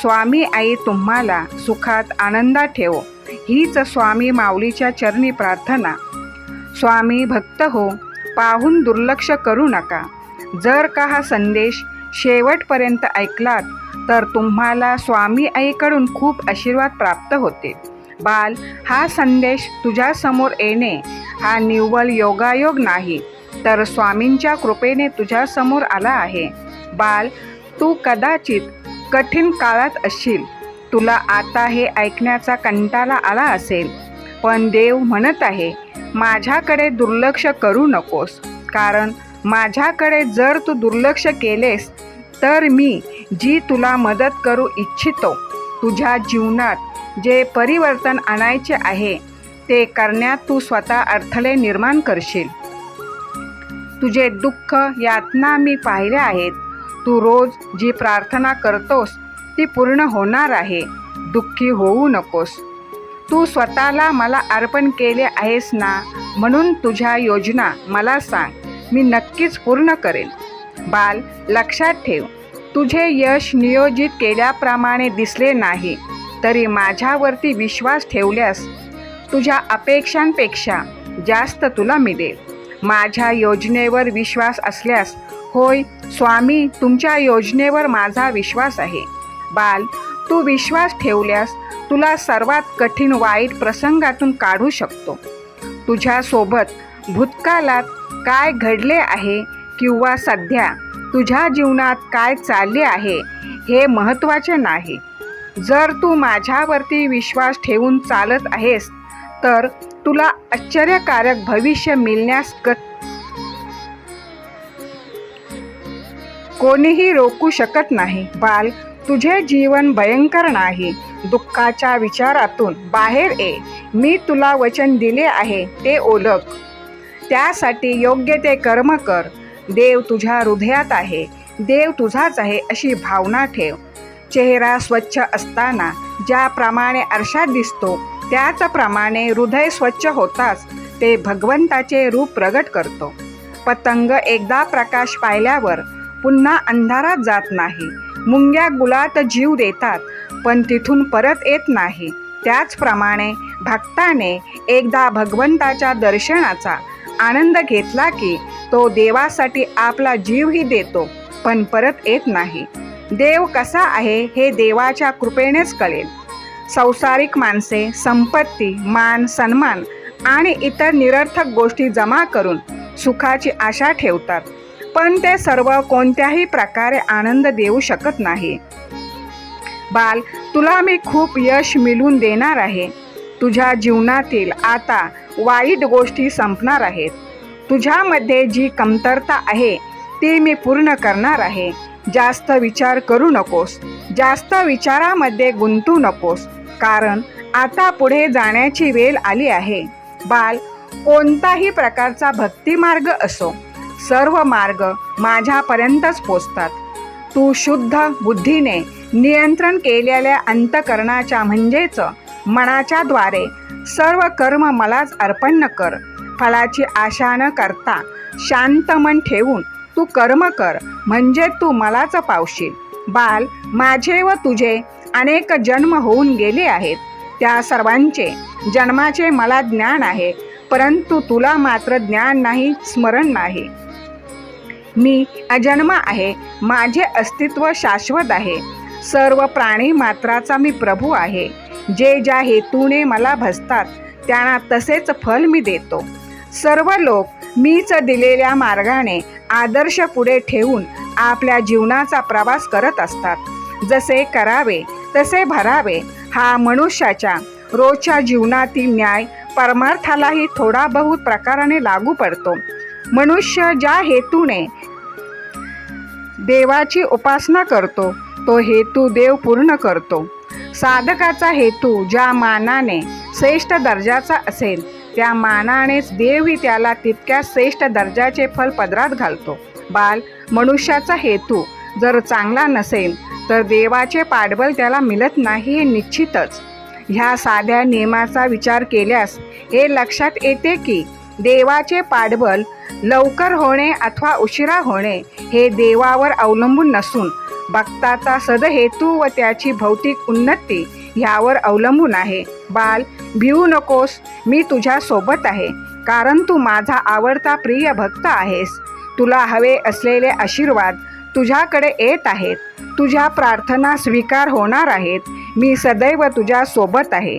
स्वामी आई तुम्हाला सुखात आनंदात ठेवो. हीच स्वामी माऊलीच्या चरणी प्रार्थना. स्वामी भक्त हो पाहून दुर्लक्ष करू नका. जर का हा संदेश शेवटपर्यंत ऐकलात तर तुम्हाला स्वामी आईकडून खूप आशीर्वाद प्राप्त होते. बाल हा संदेश तुझ्यासमोर येणे हा निव्वळ योगायोग नाही तर स्वामींच्या कृपेने तुझ्यासमोर आला आहे. बाल तू कदाचित कठीण काळात असशील. तुला आता हे ऐकण्याचा कंटाळा आला असेल. पण देव म्हणत आहे माझ्याकडे दुर्लक्ष करू नकोस. कारण माझ्याकडे जर तू दुर्लक्ष केलेस तर मी जी तुला मदत करू इच्छितो तुझ्या जीवनात जे परिवर्तन आणायचे आहे ते करण्यात तू स्वतः अडथळे निर्माण करशील. तुझे दुःख यातना मी पाहिले आहेत. तू रोज जी प्रार्थना करतोस ती पूर्ण होणार आहे. दुःखी होऊ नकोस. तू स्वतःला मला अर्पण केले आहेस ना म्हणून तुझ्या योजना मला सांग. मी नक्कीच पूर्ण करेन. बाल लक्षात ठेव. तुझे यश नियोजित केल्याप्रमाणे दिसले नाही तरी माझ्यावरती विश्वास ठेवल्यास तुझ्या अपेक्षांपेक्षा जास्त तुला मिळेल. माझ्या योजनेवर विश्वास असल्यास होय स्वामी तुमच्या योजनेवर माझा विश्वास आहे. बाल तू विश्वास ठेवल्यास तुला सर्वात कठीण वाईट प्रसंगातून काढू शकतो. तुझ्यासोबत भूतकाळात काय घडले आहे किंवा सध्या तुझ्या जीवनात काय चालले आहे हे महत्त्वाचे नाही. जर तू माझ्यावरती विश्वास ठेवून चालत आहेस तर तुला आश्चर्यकारक भविष्य मिळण्यास कोणीही रोखू शकत नाही. बाल तुझे जीवन भयंकर नाही. दुःखाच्या विचारातून बाहेर ये. मी तुला वचन दिले आहे ते ओळख. त्यासाठी योग्य ते कर्म कर. देव तुझ्या हृदयात आहे. देव तुझाच आहे अशी भावना ठेव. चेहरा स्वच्छ असताना ज्याप्रमाणे आरशात दिसतो त्याचप्रमाणे हृदय स्वच्छ होताच ते भगवंताचे रूप प्रगट करतो. पतंग एकदा प्रकाश पाहिल्यावर पुन्हा अंधारात जात नाही. मुंग्या गुलात जीव देतात पण तिथून परत येत नाही. त्याचप्रमाणे भक्ताने एकदा भगवंताच्या दर्शनाचा आनंद घेतला की तो देवासाठी आपला जीवही देतो पण परत येत नाही. देव कसा आहे हे देवाच्या कृपेनेच कळेल. संसारिक माणसे संपत्ती मान सन्मान आणि इतर निरर्थक गोष्टी जमा करून सुखाची आशा ठेवतात. पण ते सर्व कोणत्याही प्रकारे आनंद देऊ शकत नाही. बाल तुला मी खूप यश मिळून देणार आहे. तुझ्या जीवनातील आता वाईट गोष्टी संपणार आहेत. तुझ्यामध्ये जी कमतरता आहे ती मी पूर्ण करणार आहे. जास्त विचार करू नकोस. जास्त विचारामध्ये गुंतू नकोस. कारण आता पुढे जाण्याची वेळ आली आहे. बाल कोणताही प्रकारचा भक्तिमार्ग असो. सर्व मार्ग माझ्यापर्यंतच पोचतात. तू शुद्ध बुद्धीने नियंत्रण केलेल्या अंतकरणाच्या म्हणजेच मनाच्या द्वारे सर्व कर्म मलाच अर्पण कर. फळाची आशा न करता शांत मन ठेवून तू कर्म कर म्हणजे तू मलाच पावशील. बाल माझे व तुझे अनेक जन्म होऊन गेले आहेत. त्या सर्वांचे जन्माचे मला ज्ञान आहे परंतु तुला मात्र ज्ञान नाही स्मरण नाही. मी अजन्म आहे. माझे अस्तित्व शाश्वत आहे. सर्व प्राणी मात्राचा मी प्रभू आहे. जे ज्या हेतूने मला भसतात त्यांना तसेच फल मी देतो. सर्व लोक मीच दिलेल्या मार्गाने आदर्श पुढे ठेवून आपल्या जीवनाचा प्रवास करत असतात. जसे करावे तसे भरावे. हा मनुष्याच्या रोजच्या जीवनातील न्याय परमार्थालाही थोडा बहुत प्रकाराने लागू पडतो. मनुष्य ज्या हेतूने देवाची उपासना करतो तो हेतू देव पूर्ण करतो. साधकाचा हेतू ज्या मानाने श्रेष्ठ दर्जाचा असेल त्या मानानेच देवही त्याला तितक्या श्रेष्ठ दर्जाचे फल पदरात घालतो. बाल मनुष्याचा हेतू जर चांगला नसेल तर देवाचे पाठबल त्याला मिळत नाही हे निश्चितच. ह्या साध्या नियमाचा विचार केल्यास हे लक्षात येते की देवाचे पाठबल लवकर होणे अथवा उशिरा होणे हे देवावर अवलंबून नसून भक्ताचा सदहेतू व त्याची भौतिक उन्नती ह्यावर अवलंबून आहे. बाल भिवू नकोस मी तुझ्या सोबत आहे कारण तू माझा आवडता प्रिय भक्त आहेस. तुला हवे असलेले आशीर्वाद तुझ्याकडे येत आहेत. तुझ्या प्रार्थना स्वीकार होणार आहेत. मी सदैव तुझ्या सोबत आहे.